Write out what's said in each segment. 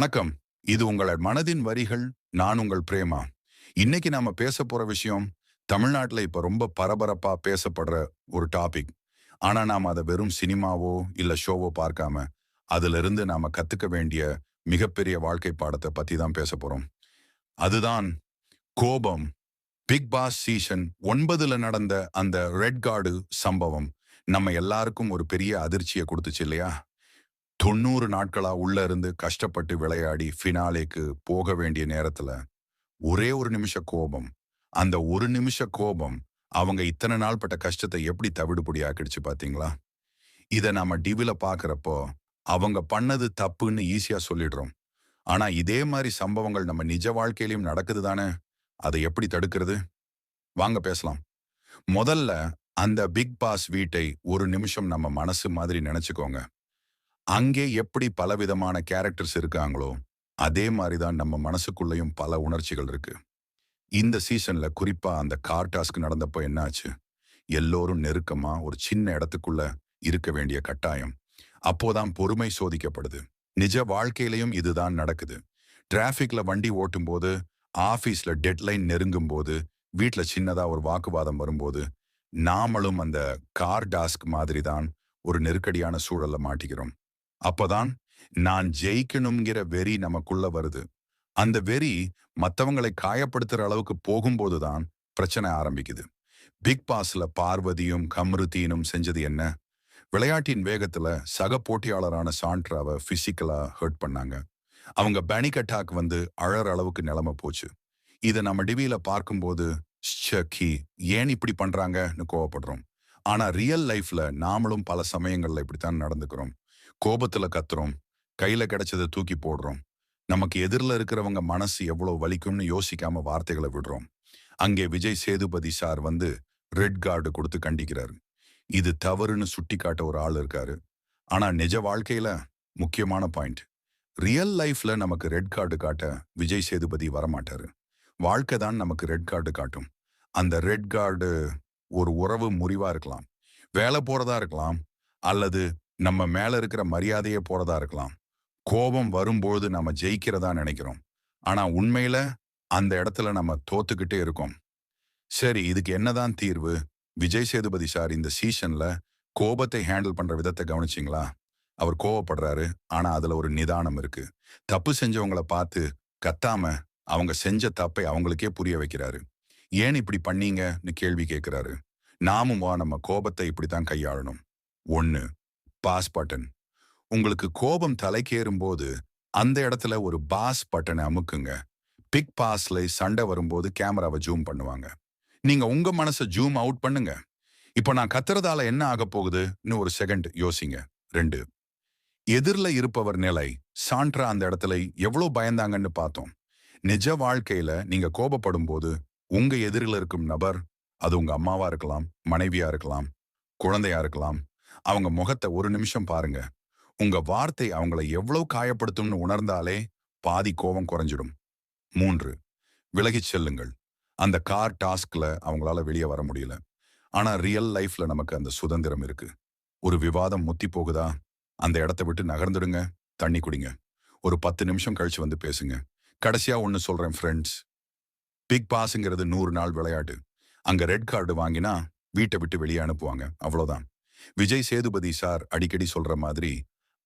வணக்கம். இது உங்கள் மனதின் வரிகள் நான் உங்கள் பிரேமா. இன்னைக்கு நாம பேச போற விஷயம் தமிழ்நாட்டுல இப்ப ரொம்ப பரபரப்பா பேசப்படுற ஒரு டாபிக் ஆனா நாம அதை வெறும் சினிமாவோ இல்ல ஷோவோ பார்க்காம அதுல இருந்து நாம கத்துக்க வேண்டிய மிகப்பெரிய வாழ்க்கை பாடத்தை பத்தி தான் பேச போறோம். அதுதான் கோபம். பிக் பாஸ் சீசன் ஒன்பதுல நடந்த அந்த ரெட் கார்டு சம்பவம் நம்ம எல்லாருக்கும் ஒரு பெரிய அதிர்ச்சியை கொடுத்துச்சு இல்லையா? தொண்ணூறு நாட்களா உள்ள இருந்து கஷ்டப்பட்டு விளையாடி ஃபினாலேக்கு போக வேண்டிய நேரத்துல ஒரே ஒரு நிமிஷ கோபம். அந்த ஒரு நிமிஷ கோபம் அவங்க இத்தனை நாள் பட்ட கஷ்டத்தை எப்படி தவிடுபடி ஆக்கிடுச்சு பாத்தீங்களா? இத நாம டிவில பாக்குறப்போ அவங்க பண்ணது தப்புன்னு ஈஸியா சொல்லிடுறோம். ஆனா இதே மாதிரி சம்பவங்கள் நம்ம நிஜ வாழ்க்கையிலும் நடக்குது தானே? அதை எப்படி தடுக்கிறது? வாங்க பேசலாம். முதல்ல அந்த பிக் பாஸ் வீட்டை ஒரு நிமிஷம் நம்ம மனசு மாதிரி நினைச்சுக்கோங்க. அங்கே எப்படி பலவிதமான கேரக்டர்ஸ் இருக்காங்களோ அதே மாதிரி தான் நம்ம மனசுக்குள்ளேயும் பல உணர்ச்சிகள் இருக்கு. இந்த சீசன்ல குறிப்பா அந்த கார் டாஸ்க் நடந்தப்போ என்னாச்சு? எல்லோரும் நெருக்கமா ஒரு சின்ன இடத்துக்குள்ள இருக்க வேண்டிய கட்டாயம். அப்போதான் பொறுமை சோதிக்கப்படுது. நிஜ வாழ்க்கையிலையும் இதுதான் நடக்குது. டிராஃபிக்ல வண்டி ஓட்டும் போது ஆபீஸ்ல டெட்லைன் நெருங்கும் போது வீட்டுல சின்னதா ஒரு வாக்குவாதம் வரும்போது நாமளும் அந்த கார் டாஸ்க் மாதிரி தான் ஒரு நெருக்கடியான சூழல்ல மாட்டிக்கிறோம். அப்பதான் நான் ஜெயிக்கணுங்கிற வெறி நமக்குள்ள வருது. அந்த வெறி மத்தவங்களை காயப்படுத்துற அளவுக்கு போகும்போதுதான் பிரச்சனை ஆரம்பிக்குது. பிக் பாஸ்ல பார்வதியும் கம்ருத்தீனும் செஞ்சது என்ன? விளையாட்டின் வேகத்துல சக போட்டியாளரான சாண்ட்ராவை பிசிக்கலா ஹர்ட் பண்ணாங்க. அவங்க பேனிக் அட்டாக் வந்து அழற அளவுக்கு நிலைமை போச்சு. இதை நம்ம டிவியில பார்க்கும்போது ஷக்கி ஏன் இப்படி பண்றாங்கன்னு கோவப்படுறோம். ஆனா ரியல் லைஃப்ல நாமளும் பல சமயங்கள்ல இப்படித்தான் நடந்துக்கிறோம். கோபத்துல கத்துறோம். கையில கிடைச்சதை தூக்கி போடுறோம். நமக்கு எதிரில் இருக்கிறவங்க மனசு எவ்வளவு வலிக்கும்னு யோசிக்காம வார்த்தைகளை விடுறோம். அங்கே விஜய் சேதுபதி சார் வந்து ரெட் கார்டு கொடுத்து கண்டிக்கிறாரு. இது தவறுன்னு சுட்டி காட்ட ஒரு ஆள் இருக்காரு. ஆனா நிஜ வாழ்க்கையில முக்கியமான பாயிண்ட். ரியல் லைஃப்ல நமக்கு ரெட் கார்டு காட்ட விஜய் சேதுபதி வரமாட்டாரு. வாழ்க்கை தான் நமக்கு ரெட் கார்டு காட்டும். அந்த ரெட் கார்டு ஒரு உறவு முறிவா இருக்கலாம். வேலை போறதா இருக்கலாம். அல்லது நம்ம மேல இருக்கிற மரியாதையே போறதா இருக்கலாம். கோபம் வரும்போது நம்ம ஜெயிக்கிறதா நினைக்கிறோம். ஆனா உண்மையில அந்த இடத்துல நம்ம தோத்துக்கிட்டே இருக்கோம். சரி இதுக்கு என்னதான் தீர்வு? விஜய் சேதுபதி சார் இந்த சீசன்ல கோபத்தை ஹேண்டில் பண்ற விதத்தை கவனிச்சிங்களா? அவர் கோவப்படுறாரு. ஆனா அதுல ஒரு நிதானம் இருக்கு. தப்பு செஞ்சவங்கள பார்த்து கத்தாம அவங்க செஞ்ச தப்பை அவங்களுக்கே புரிய வைக்கிறாரு. ஏன் இப்படி பண்ணீங்கன்னு கேள்வி கேட்கிறாரு நாமும் வா நம்ம கோபத்தை இப்படித்தான் கையாளணும். ஒன்னு பாஸ் பட்டன். உங்களுக்கு கோபம் தலைக்கேறும் போது அந்த இடத்துல ஒரு பாஸ் பட்டனை அமுக்குங்க. பிக் பாஸ்ல சண்டை வரும்போது கேமராவை ஜூம் பண்ணுவாங்க. நீங்க உங்க மனசை ஜூம் அவுட் பண்ணுங்க. இப்போ நான் கத்துறதால என்ன ஆக போகுதுன்னு ஒரு செகண்ட் யோசிங்க. ரெண்டு எதிரில் இருப்பவர் நிலை சான்றா அந்த இடத்துல எவ்வளோ பயந்தாங்கன்னு பார்த்தோம். நிஜ வாழ்க்கையில நீங்க கோபப்படும் போது உங்க எதிரில் இருக்கும் நபர் அது உங்க அம்மாவா இருக்கலாம் மனைவியா இருக்கலாம் குழந்தையா இருக்கலாம் அவங்க முகத்தை ஒரு நிமிஷம் பாருங்க. உங்க வார்த்தை அவங்கள எவ்வளவு காயப்படுத்தும்னு உணர்ந்தாலே பாதி கோபம் குறைஞ்சிடும். மூன்று விலகிச் செல்லுங்கள். அந்த கார் டாஸ்க்ல அவங்களால வெளியே வர முடியல. ஆனா ரியல் லைஃப்ல நமக்கு அந்த சுதந்திரம் இருக்கு. ஒரு விவாதம் முத்தி போகுதா? அந்த இடத்த விட்டு நகர்ந்துடுங்க. தண்ணி குடிங்க. ஒரு பத்து நிமிஷம் கழிச்சு வந்து பேசுங்க. கடைசியா ஒன்னு சொல்றேன் ஃப்ரெண்ட்ஸ் பிக் பாஸ்ங்கிறது நூறு நாள் விளையாட்டு. அங்க ரெட் கார்டு வாங்கினா வீட்டை விட்டு வெளியே அனுப்புவாங்க. அவ்வளோதான் விஜய் சேதுபதி சார் அடிக்கடி சொல்ற மாதிரி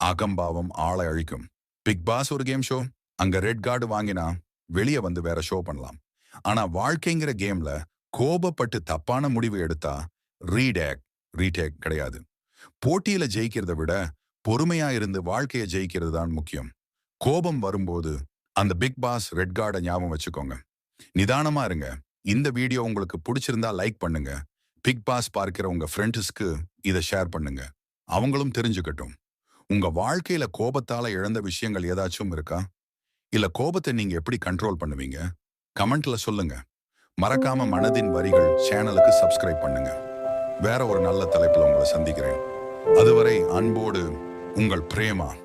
அகம்பாவம் ஆளை அழிக்கும். பிக் பாஸ் ஒரு கேம் ஷோ. அங்க ரெட் கார்டு வாங்கினா வெளியே வந்து வேற ஷோ பண்ணலாம். ஆனா வாழ்க்கைங்கிற கேம்ல கோபப்பட்டு தப்பான முடிவு எடுத்தா ரீடேக் ரீடேக் கிடையாது. போட்டியில ஜெயிக்கிறத விட பொறுமையா இருந்து வாழ்க்கையை ஜெயிக்கிறது தான் முக்கியம். கோபம் வரும்போது அந்த பிக் பாஸ் ரெட் கார்டை ஞாபகம் வச்சுக்கோங்க. நிதானமா இருங்க. இந்த வீடியோ உங்களுக்கு பிடிச்சிருந்தா லைக் பண்ணுங்க. பிக் பாஸ் பார்க்கிற உங்க ஃப்ரெண்ட்ஸ்க்கு இதை ஷேர் பண்ணுங்க. அவங்களும் தெரிஞ்சுக்கட்டும். உங்க வாழ்க்கையில கோபத்தால இழந்த விஷயங்கள் ஏதாச்சும் இருக்கா? இல்ல கோபத்தை நீங்க எப்படி கண்ட்ரோல் பண்ணுவீங்க? கமெண்ட்ல சொல்லுங்க. மறக்காம மனதின் வரிகள் சேனலுக்கு சப்ஸ்கிரைப் பண்ணுங்க. வேற ஒரு நல்ல தலைப்புல உங்களை சந்திக்கிறேன். அதுவரை அன்போடு உங்கள் பிரேமா.